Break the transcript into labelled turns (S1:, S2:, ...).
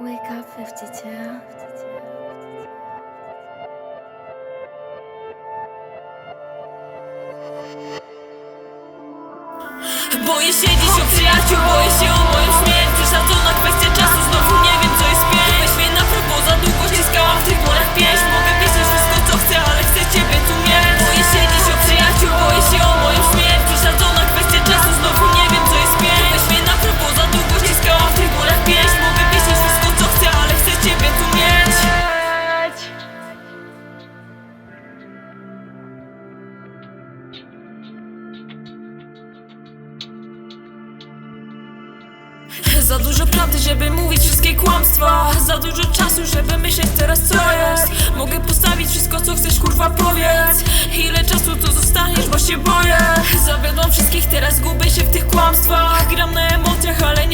S1: Wake up 52.
S2: Boję się o przyjaciół, Za dużo prawdy, żeby mówić wszystkie kłamstwa. Za dużo czasu, żeby myśleć teraz co jest. Mogę postawić wszystko co chcesz, kurwa powiedz. Ile czasu tu zostaniesz, bo się boję. Zawiodłam wszystkich, teraz gubię się w tych kłamstwach. Gram na emocjach, ale